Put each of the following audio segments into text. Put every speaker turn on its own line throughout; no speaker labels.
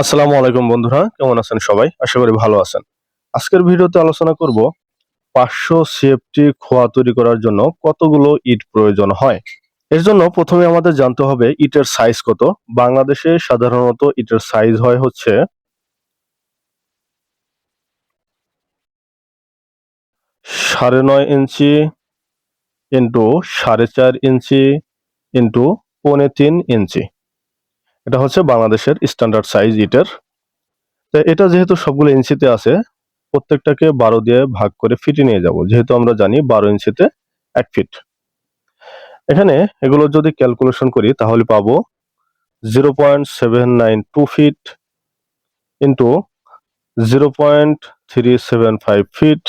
আসসালামু আলাইকুম বন্ধুরা, কেমন আছেন সবাই? আশা করি ভালো আছেন। আজকের ভিডিওতে আলোচনা করব পাঁচশো সিএফটি খোয়া তৈরি করার জন্য কতগুলো ইট প্রয়োজন হয়। এর জন্য প্রথমে আমাদের জানতে হবে ইটের সাইজ কত। বাংলাদেশে সাধারণত ইটের সাইজ হয় হচ্ছে সাড়ে নয় ইঞ্চি ইন্টু সাড়ে চার ইঞ্চি ইন্টু পৌনে তিন ইঞ্চি। এটা হচ্ছে বাংলাদেশের স্ট্যান্ডার্ড সাইজ ইটের। তো এটা যেহেতু সবগুলো ইঞ্চিতে আছে, প্রত্যেকটাকে বারো দিয়ে ভাগ করে ফিটে নিয়ে যাব। যেহেতু আমরা জানি বারো ইঞ্চিতে এক ফিট এখানে এগুলো যদি ক্যালকুলেশন করি, তাহলে পাবো zero point seven nine two feet into zero point three seven five feet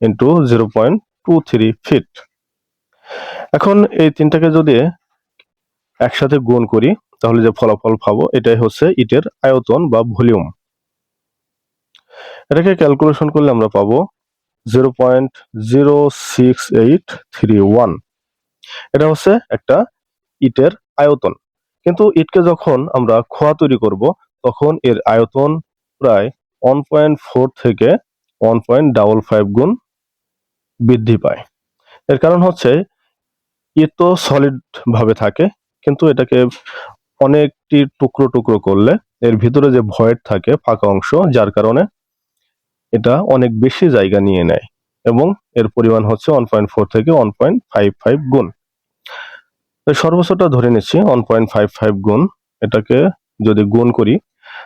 into zero point two three feet এখন এই তিনটাকে যদি একসাথে গুণ করি তাহলে যে ফলাফল পাবো, এটাই হচ্ছে ইটের আয়তন বা ভলিউম। এটাকে ক্যালকুলেশন করলে আমরা পাবো zero point zero six eight three one এটা হচ্ছে একটা ইটের আয়তন। কিন্তু ইটকে যখন আমরা খোয়া তৈরি করব, তখন এর আয়তন প্রায় ওয়ান পয়েন্ট ফোর থেকে ওয়ান পয়েন্ট ডাবল ফাইভ গুণ বৃদ্ধি পায়। এর কারণ হচ্ছে, ইট তো সলিড ভাবে থাকে, কিন্তু এটাকে অনেকটি টুকরো টুকরো করলে এর ভিতরে যে ভয়েড থাকে ফাঁকা অংশ, যার কারণে এটা অনেক বেশি জায়গা নিয়ে নেয় এবং এর পরিমাণ হচ্ছে ওয়ান পয়েন্ট ফোর থেকে ওয়ান পয়েন্ট ফাইভ ফাইভ গুণ। সর্বোচ্চটা ধরে নিচ্ছি ওয়ান পয়েন্ট ফাইভ ফাইভ গুণ এটাকে যদি গুণ করি,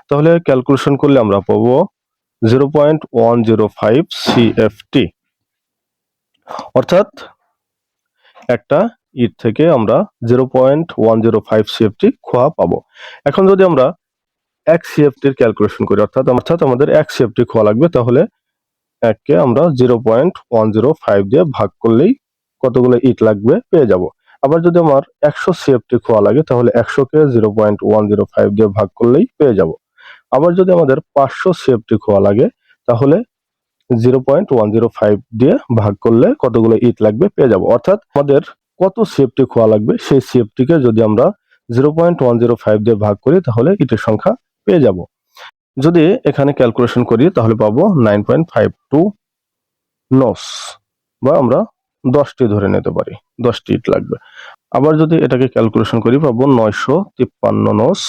তাহলে ক্যালকুলেশন করলে আমরা পাবো zero point one zero five CFT অর্থাৎ একটা ইট থেকে আমরা zero point one zero five CFT খোয়া পাবো। এখন যদি আমরা এক সিএফটির ক্যালকুলেশন করি, অর্থাৎ অর্থাৎ আমাদের এক সিএফটি খোয়া লাগবে, তাহলে এককে আমরা zero point one zero five দিয়ে ভাগ করলেই কতগুলো ইট লাগবে পেয়ে যাব। আবার যদি আমার একশো সিএফটি খোয়া লাগে, তাহলে একশোকে zero point one zero five দিয়ে ভাগ করলেই পেয়ে যাব। আবার যদি আমাদের পাঁচশো সিএফটি খোয়া লাগে, তাহলে zero point one zero five দিয়ে ভাগ করলে কতগুলো ইট লাগবে পেয়ে যাব। অর্থাৎ আমাদের কত সিএফটি খোয়া লাগবে? সেই সিএফটিকে যদি আমরা zero point one zero five দিয়ে ভাগ করি, তাহলে ইটের সংখ্যা পেয়ে যাব। যদি এখানে ক্যালকুলেশন করি, তাহলে পাবো nine point five two nos বা আমরা দশটি ধরে নিতে পারি, দশটি ইট লাগবে। আবার যদি এটাকে ক্যালকুলেশন করি, পাবো নয়শো তিপ্পান্ন নোস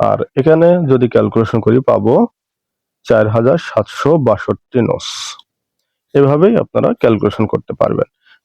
আর এখানে যদি ক্যালকুলেশন করি, পাবো চার হাজার সাতশো বাষট্টি নোস এভাবেই আপনারা ক্যালকুলেশন করতে পারবেন।